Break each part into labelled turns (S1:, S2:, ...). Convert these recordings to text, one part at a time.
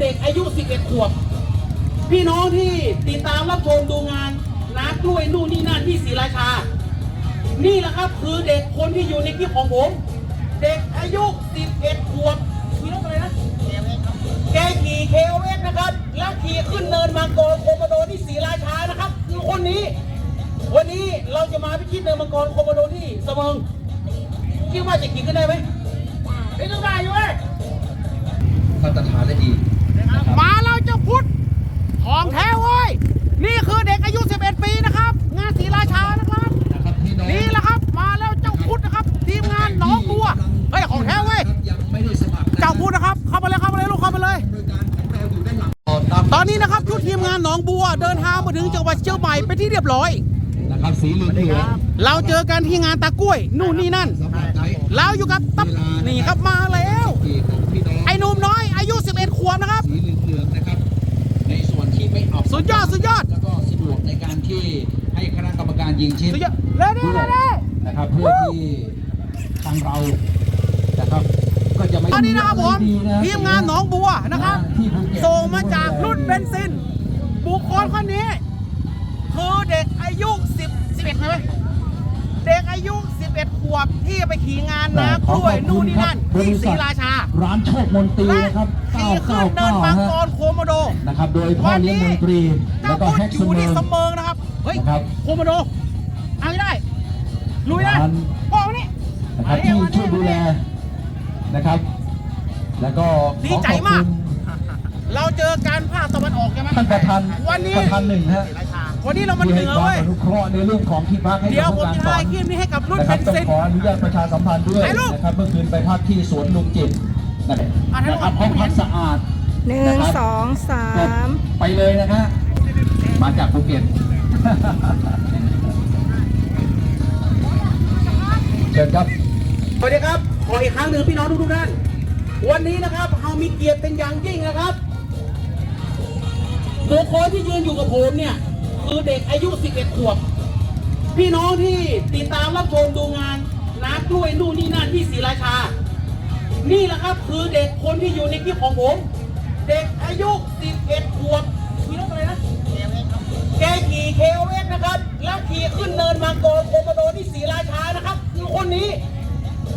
S1: เด็กอายุ 11 ขวบ พี่น้องที่ติดตามรับชมดูงานน้ากล้วยนู่นนี่นั่นที่ศรีราชา นี่แหละครับคือเด็กคนที่อยู่ในคลิปของผม เด็กอายุ 11 ขวบมีรถอะไรนะแกขี่เคเวสนะครับ แล้วขี่ขึ้นเนินมังกรโคโมโดที่ศรีราชานะครับ คือคนนี้ วันนี้เราจะมาพิชิตเนินมังกรโคโมโดที่เสมิงคิดว่าจะขี่ขึ้นได้ไหมไม่ต้องได้อยู่เว้ย
S2: มาตรฐานได้ดีนะครับ
S1: มาเราจะพุทธของแท้เว้ย นี่คือเด็กอายุ 11 ปีนะครับ งานศรีราชานะครับ
S2: นะครับพี่น้อง
S1: นี่แหละครับ มาแล้วเจ้าพุทธนะครับ ทีมงานหน้องบัวเฮ้ยของแท้เว้ย
S2: ยังไม่ได้สมัคร
S1: เจ้าพุทธนะครับ เข้ามาเลยเข้ามาเลยลูกเข้ามาเลย
S2: บริการของเราอยู่ด้านหลัง
S1: ตอนนี้นะครับชุดทีมงานหนองบัวเดินทางมาถึงจังหวัดเชียงใหม่เป็นที่เรียบร้อย
S2: นะครับสีเหลืองเหลือง
S1: เราเจอกันที่งานตะกล้วย นู่นนี่นั่น
S2: สำหรับไทย
S1: เราอยู่กับตับนี่ครับมาแล้ว วบนะครับ
S2: สีเหลืองเหลืองนะครับ ในส่วนที่ไม่ออก
S1: สุดยอดสุดยอด
S2: แล้วก็สะดวกในการที่ให้คณะกรรมการยิงชิป
S1: สุดยอดเร็วดิ
S2: ด้วย
S1: เร็วดิ
S2: นะครับเพื่อที่ทางเรานะครับ ก็จะไม่
S1: ตอนนี้นะครับผม
S2: ดีะ
S1: ทีมงานหนองบัวนะครับ
S2: ที่ภูเก็ต
S1: ส่งมาจากรุ่นเบนซิน บุคคลคนนี้ คือเด็กอายุ 10 11ใช่ไหมเด็ก อายุ 11 ขวบที่ไปขี่งานนะกล้วยนู่นนี่นั่นที่ศรีราชา
S2: ร้านโชคมนตรี
S1: และ
S2: นะครับ
S1: ขี่ขึ้นเนินบางกรโคโมโด
S2: นะครับโดยพ่อเลี้ยงมนตรี
S1: เจ้า
S2: แล้วก็
S1: พุทธ
S2: แฮก
S1: อ
S2: ซ์
S1: ยู่
S2: เมิ
S1: ที่
S2: ร์
S1: เสมิงนะครับเฮ้ย
S2: นะครับ
S1: โคโมโดเอาให้ได้ลุยนะ
S2: ร้าน
S1: พ่อมานี่
S2: นะครับที่ช่วยดูแลนะครับ แล้วก็
S1: ดีใจมาก เราเจอการภาคตะวันออกใช่ไหม
S2: ท่านประธาน
S1: วันนี้
S2: ประธานหนึ่งฮะ
S1: วันนี้เรามัน
S2: ที่
S1: เห
S2: ให้
S1: นือ
S2: ความ
S1: เว้ย
S2: อนุเคราะห์ในเรื่องของที่พักให้
S1: เดี๋ยว
S2: กับ
S1: ผม
S2: ผู้
S1: จะ
S2: การสอ
S1: ถ่าย
S2: น
S1: คลิปนี้ให้กับรุ่น
S2: นะค
S1: เบ
S2: รับ
S1: น
S2: ต้อง
S1: ซิน
S2: ขออนุญาตประชาสัมพันธ์ด้วย
S1: ถ่ายรูป
S2: นะครับเมื่อคืนไปพักที่สวนลุงจิตนะ
S1: อะถ่ายรูป
S2: นะครับห้องพักสะอาด
S3: หนึ่ง
S2: นะครับ
S3: สองสาม
S2: ไปเลยนะฮะมาจากภูเก็ตเชิญครับ
S1: สวัสดีครับขออีกครั้งหนึ่งพี่น้องทุกๆท่านวันนี้นะครับเรามีเกียรติเป็นอย่างยิ่งนะครับบุคคลที่ยืนอยู่กับผมเนี่ย คือเด็กอายุ 11 ขวบ พี่น้องที่ติดตามรับชมดูงานน้ากล้วยนู่นนี่นั่นที่ศรีราชา นี่แหละครับคือเด็กคนที่อยู่ในคลิปของผม เด็กอายุ 11 ขวบมีรถอะไรนะแกขี่เคเวสนะครับ แล้วขี่ขึ้นเนินมังกรโคโมโดที่ศรีราชานะครับคือคนนี้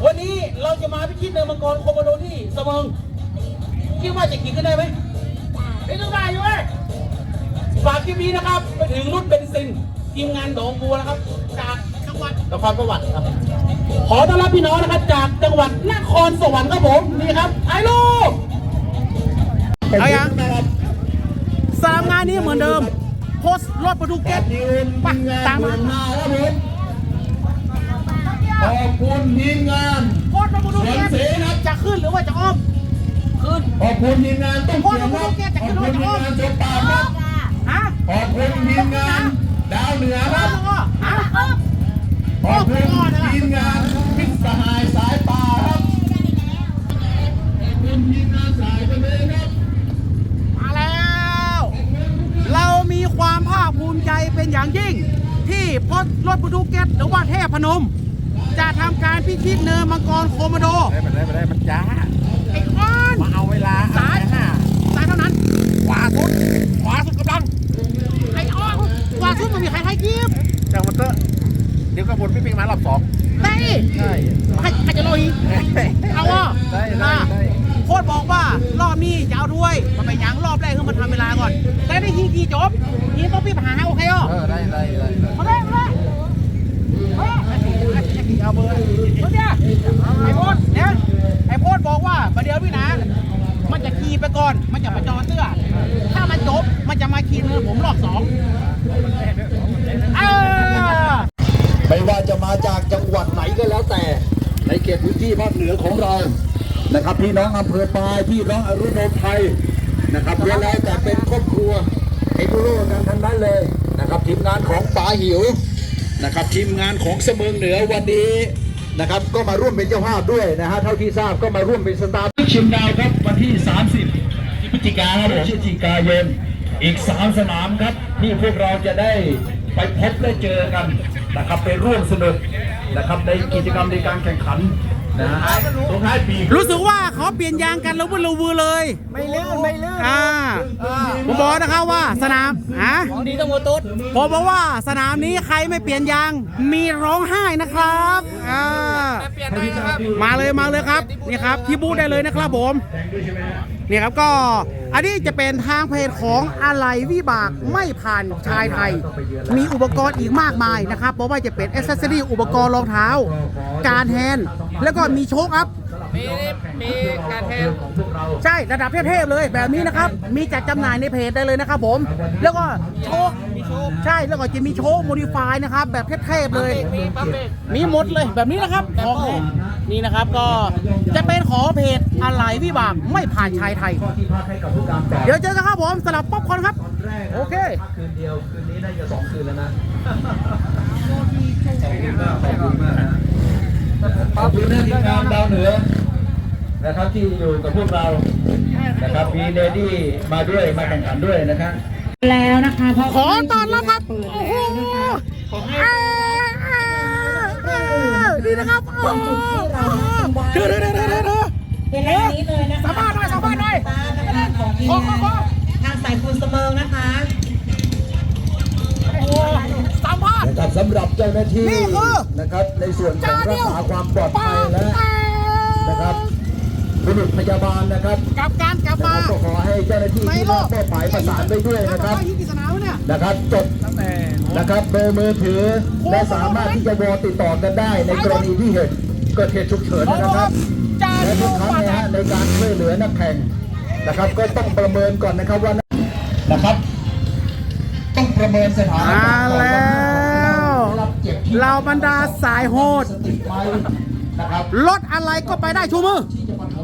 S1: วันนี้เราจะมาพิชิตเนินมังกรโคโมโดที่เสมิงคิดว่าจะขี่ขึ้นได้ไหมไม่ต้องได้อยู่เว้ย ฝากคลิปนี้นะครับ ไปถึงรุ่นเบนซินทีมงานหนองบัวนะครับ จากจังหวัดนครสวรรค์ครับ ขอต้อนรับพี่น้องนะครับ จากจังหวัดนครสวรรค์ครับผมนี่ครับไอ้ลูกเอายังสามงานนี้เหมือนเดิม โพสต์รถประตูเกตไปตามมา
S2: ครับผมขอบคุณทีมงาน
S1: โพสต์รถประตูเกตจะขึ้นหรือว่าจะอ้อม ขึ้น
S2: ขอบคุณทีมงานต้ม
S1: โคตร
S2: เขียวครับ
S1: โคตรแกจะ
S2: ข
S1: ขึ้
S2: อนบ
S1: ร
S2: คุ
S1: ถ
S2: ณ
S1: จะ
S2: ที
S1: อ้
S2: ม
S1: อม
S2: งานโจปาครับ
S1: ฮะ
S2: ขอบคุณทีมงานดาวเหนือครั
S1: บ
S2: ขอบคุณทีมงานพิษสหายสายป่าครับขอบคุณทีมงานสายทะเลครับ
S1: มาแล้ว เรามีความภาคภูมิใจเป็นอย่างยิ่ง ที่พสต์รถประตูเก็ตหรือว่าเทพพนม จะทำการพิชิตเนินมังกรโคมโด
S4: ได้ไม่ได้ไม่ได้มันจ้า
S1: ไอ้ก้อน
S4: มาเอาเวลา
S1: ซ้าย
S4: น่ะ
S1: ซ้ายเท่านั้น
S4: ขวาสุด ขวาสุดกำลัง
S1: ไอ้อ้อ กว่าขึ้นมันมีใครให้กีบ
S4: จากมันเตอะเดี๋ยวกระบวนพี่ปิงมารอบสอง
S1: ได้อีก
S4: ใช่
S1: ใครใครจะลอยอีกเอาอะ
S4: ได้ได้
S1: อะ
S4: ได้
S1: โค้ชบอกว่ารอบนี้จะเอาถ้วยมันไปหยังรอบแรกคือมันทำเวลาก่อนแต่ได้ทีกี่จบทีต้องพี่หาให้โอเคอะ
S4: เออได้ได้ได้ได้
S1: มาเลยมาเลยเฮ้ยไอ้ทีไอ้ทีเอาเบอร์เมื่อกี้ไอ้โพสเนี่ยไอ้โพสบอกว่าประเดี๋ยวพี่นะมันจะ ขี่ไปก่อน มันจะมาจอเสื้อ ถ้ามันจบ มันจะมาขี่เรือผมรอบสองเออ
S2: ไม่ว่าจะมาจากจังหวัดไหนก็แล้วแต่ ในเขตพื้นที่ภาคเหนือของเรา นะครับพี่น้องอำเภอปลายพี่น้องอรุณโภัยนะครับเวลาแต่เป็นครอบครัวเอกโรกันทั้งนั้นเลยนะครับทีมงานของป๋าหิวนะครับทีมงานของเสมิงเหนือวันนี้นะครับก็มาร่วมเป็นเจ้าภาพด้วยนะฮะเท่าที่ทราบก็มาร่วมเป็นสตาฟ เชียงดาวครับวันที่ 30พฤศจิกายนพฤศจิกายนอีก 3 สนามครับ ที่พวกเราจะได้ไปพบได้เจอกันนะครับไปร่วมสนุกนะครับในกิจกรรมในการแข่งขันนะฮะตรงท้ายปีก
S1: รู้สึกว่าเขาเปลี่ยนยางกันแล้ววุ่นระวือเลย
S3: ไม่ลื่นไม่ลื่น
S1: อ่าผมบอกนะครับว่าสนามฮะ
S3: ของดีต้องโมตุ๊ด
S1: ผมบอกว่าสนามนี้ใครไม่เปลี่ยนยางมีร้องไห้นะครับอ่า มาเลยมาเลยครับนี่ครับที่บูธได้เลยนะครับผมนี่ครับก็อันนี้จะเป็นทางเพจของอะไรวิบากไม่ผ่านชายไทย มีอุปกรณ์อีกมากมายนะครับเพราะว่าจะเป็นอ c เซสซอรี่อุปกรณ์รองเท้า การแฮนด์แล้วก็มีโชคอัพ
S3: มีมีการแทน
S1: ใช่ระดับเทพๆเลยแบบนี้นะครับ มีจัดจำหน่ายในเพจได้เลยนะครับผม แล้วก็โชคใช่แล้วก็จะมีโชคโมดิฟายนะครับ แบบเทพๆเลย
S3: มีปั๊มเบรก
S1: มีหมดเลยแบบนี้นะครับของแท้นี่นะครับก็จะเป็นขอเพจอะไรวิบากไม่ผ่านชายไทย
S2: ที่พักให้กับผู้การต่อ
S1: เดี๋ยวเจอกันครับผมสลับป๊อปคอร์นครับ โอเค
S2: คืนเดียวคืนนี้น่าจะสองคืนแล้วนะขอบคุณมากขอบคุณมากนะขอบคุณนะทีมงานดาวเหนือ นะครับที่อยู่กับพวกเรานะครับมีเลดี้มาด้วยมาแข่งขันด้วยนะครับ
S5: แล้วนะคะเพราะ
S1: ขอต้อนรับครับ
S5: เปิด
S1: โอ้
S5: แล้
S1: โห
S5: วนะคะ
S1: อ่าอ่าดีนะครับโอ้โหเดี๋ยวเดี๋ยวเดี๋ยวเดี๋ยวเดี๋ยว
S5: เวลานี้เลยนะคะ
S1: สัมภาษณ์หน่อยสัมภาษณ์หน่อย
S5: ตานะคะของทีม
S1: ขอขอขอ
S5: ทางสายคุณเสมิงนะคะ
S1: โอ้โหสัมภาษณ์
S2: นะครับสำหรับเจ้าหน้าที่
S1: นี่คือ
S2: นะครับในส่วนของ
S1: จ้า
S2: รั
S1: เดี
S2: ก
S1: ยว
S2: ษาความปลอด
S1: ปั
S2: ภัย
S1: ง
S2: และ
S1: แต
S2: นะครับ
S1: ก
S2: บุรุษพยาบาลนะครับ
S1: กลับการกลับ
S2: นะค
S1: มา
S2: รับก็ขอให้เจ้าหน้าที่
S1: ใน
S2: ที่
S1: โล
S2: รับ
S1: ก
S2: มอบหมายประสานไปด้วยนะครับ
S1: ที่กิจนาวะเนี่ย
S2: นะครับจดนะครับเบอร์มือถือและสามารถที่จะวอติดต่อกันได้ ในกรณีที่เหตุเกิดเหตุฉุกเฉิน
S1: ขอ
S2: นะ
S1: บ
S2: ครับ
S1: จ้า
S2: และ
S1: เดี
S2: ทุ
S1: ยว
S2: กครั้ง
S1: ปัง
S2: นะ
S1: แต
S2: ฮะ
S1: ก
S2: ในการช่วยเหลือนักแข่งนะครับ ก็ต้องประเมินก่อนนะครับว่านะครับ ต้องประเมินสถานการณ์ก่อน
S1: มาแล้ว
S2: ได้รับเจ็บที่
S1: เราบรรดาสายโหด
S2: สติไหมนะครับ
S1: รถอะไรก็ไปได้ชูมือ
S2: ที่จะปฐม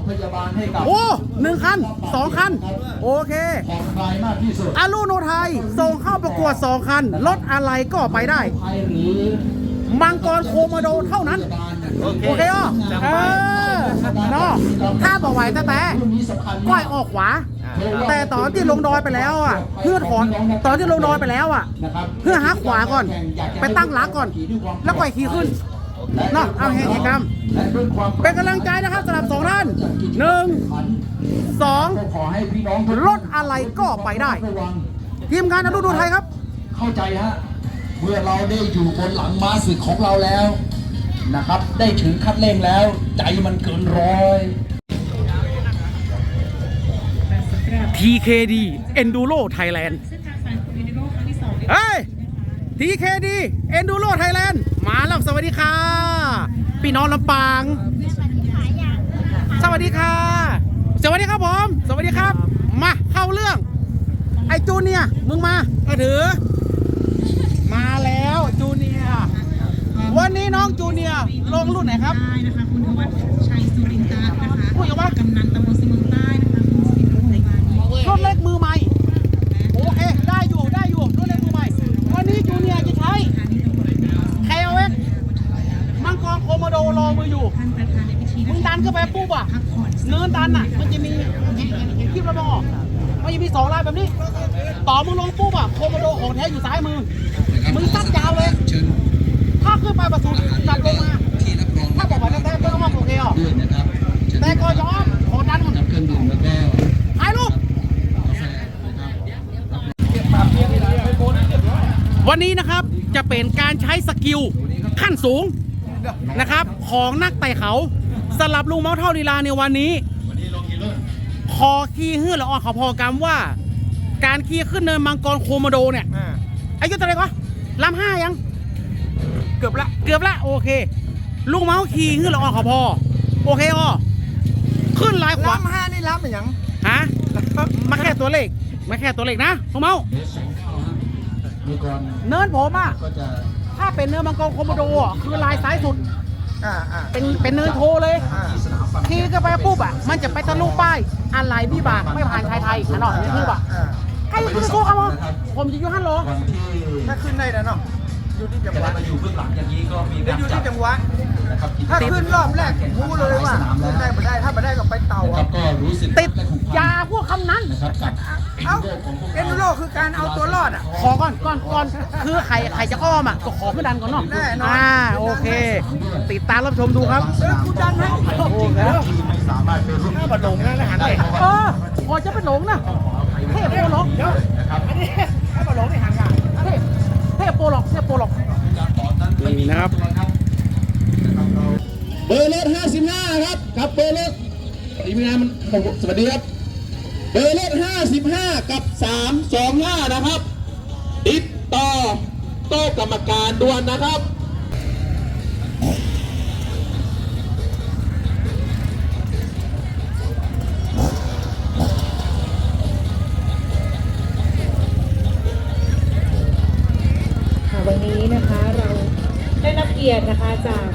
S2: พยาบาลให้กับ
S1: โอ้หนึ่งคันสองคัน โอเค
S2: ผ่อนคลายมากที่สุด
S1: อารูโนไทยส่งเข้าประกวดสองคัน รถอะไรก็ไปได้
S2: ไทยหรือ
S1: มังกรโคโมโดเท่านั้น โอเคอะเออเนาะถ้าบอกไหวแต่แต่
S2: รุ่นนี้สำคัญ
S1: ก้อยออกขวา แต่ตอนที่ลงดอยไปแล้วอะ เพื่อถอนตอนที่ลงดอยไปแล้วอะ
S2: นะครับ
S1: เพื่อหาขวาก่อน ไปตั้งหลักก่อน แล้วก้อยขี่ขึ้นเนาะเอาแห่งกิจกรรม
S2: และด้วยความ
S1: เป็นกำลังใจนะครับสำหรับสองท่านหนึ่ง
S2: ขัน
S1: สอง
S2: ก็ขอให้พี่น้องทุก
S1: รถอะไรก็ไปได้
S2: ระวัง
S1: ทีมงานอนุดูไทยครับ
S2: เข้าใจฮะเมื่อเราได้อยู่บนหลังม้าศึกของเราแล้วนะครับ ได้ถึงคัดเร่งแล้ว ใจมันเกินร้อย
S1: TKD Enduro Thailand
S5: ซึ่งทางสายคุณวิดีโอครั้งที่สองเนี่ย
S1: เฮ้ย TKD Enduro Thailand มาแล้วสวัสดีค่ะ พี่น้องลำปาง สวัสดีค่ะ สวัสดีครับผม สวัสดีครับ มาเข้าเรื่อง ไอ้จูเนียร์มึงมาก็ถือ มาแล้วจูเนียร์วันนี้น้องจูเนียร์ลงรุ่นไหนครับ
S5: ใต้นะคะคุณธวัชชัยสุรินทร์นะคะ
S1: พูดกับว่า
S5: กำนันตำบลสมุนใต้
S1: อมึงลงปุ๊บอะโคโมโดของแท้อยู่ซ้ายมือ มึงตัดยาวเลยถ้าขึ้นไปประตูตัดลงมาถ้าบอกว่าแท้ๆก็ต้องว่าโอเคอะ
S2: ด้วยนะครับ
S1: แต่ก็ยอมขอดันมัน
S2: เครื่องดื่มแล้วก็
S1: ถ่ายรูป
S2: กาแฟนะครับ
S1: วันนี้นะครับจะเป็นการใช้สกิลขั้นสูงนะครับของนักไต่เขาสำหรับลุงเมาเท่าลีลาในวันนี้ คอขี้หื้อละออนเขาพอกรรมว่า การขี่ขึ้นเนินมังกรโคโมโดเนี่ยอายุเท่าไหร่ก็ลำห้ายัง เกือบละเกือบละโอเคลุงเมาขี่หื้อละออนเขาพอโอเคอ๋อขึ้นลายขวา
S3: ล้ำห้านี่ล้ำอย่าง
S1: ฮะมาแค่ตัวเลขมาแค่ตัวเลขนะลุงเมา
S2: มีก่อน
S1: เนินผมอะ
S2: ก็จะ
S1: ถ้าเป็นเนินมังกรโคโมโดอะคือลายซ้ายสุด
S3: อ่าอ่า
S1: เป็นเป็นเนินโทเลย
S3: อ่า
S2: ที่สนามฟัง
S1: ขี่ขึ้นไปปุ๊บอะมันจะไปทะลุป้ายอะไรวิบากไม่ผ่านชายไทยขนาดนี้คือแบบ
S3: อ่า
S1: ใครคือสู้ครับผมผมจะอยู่ฮันโหล
S2: วันที่
S3: ถ้าขึ้นได้แล้วเนาะอยู่ที่จัง
S2: จะ
S3: ห
S2: ได้
S3: วะ
S2: มาอยู่เบื้องหลังอย่างนี้ก็มี
S3: ได้อยู่ที่จังหวะ
S2: นะครับ
S3: ถ้าขึ้นรอบแรกรู้เลยว่าขึ้นได้ไม่ได้ถ้าไม่ได้ก็ไปเต่า
S2: นะครั
S3: อะ
S2: บก็รู้สึก
S1: ติด
S2: และผูกพัน
S1: ยาพวกคำนั้น
S2: นะครับกับ
S3: เอ้าเอ็นดูโรคือการเอาตัวรอดอะ
S1: ขอก่อนก่อนก่อนคือไข่ไข่จะอ้อมอะก็ขอเพื่อดันก่อนเนาะ
S3: แน่นอน
S1: อ่าโอเค ติดตามรับชมดูครับ
S3: เออกูดันให้
S1: โอ้โหแล้ว
S6: ถ้าบัดหลงนะนะหันไป
S1: เออพอจะไปหลงนะ เทพโปหลอก
S6: อันนี้ถ้าบัดหลงนี่หันกัน
S1: เทพเทพโปหลอกเทพโปหลอกนี่นะครับ
S2: เบอร์รถ55ครับกับเบอร์รถอีมีนามันสวัสดีครับ เบอร์รถ55กับ325นะครับ ติดต่อโต๊ะกรรมการด่วนนะครับ
S5: กียรตินะคะจาก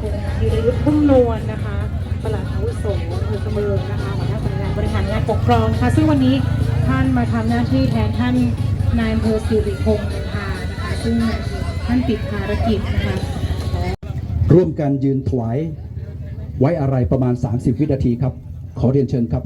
S5: คุณธีรยุทธ์พุ่มนวลนะคะปลัดอาวุโสอำเภอเสมิงนะคะหัวหน้าสำนักงานบริหารงานปกครองค่ะซึ่งวันนี้ท่านมาทำหน้าที่แทนท่านนายอำเภอสิริพงษ์พานะคะซึ่งท่านติดภารกิจนะคะ
S7: ร่วมกันยืนถวายไว้อะไรประมาณ 30 วินาทีครับ ขอเรียนเชิญครับ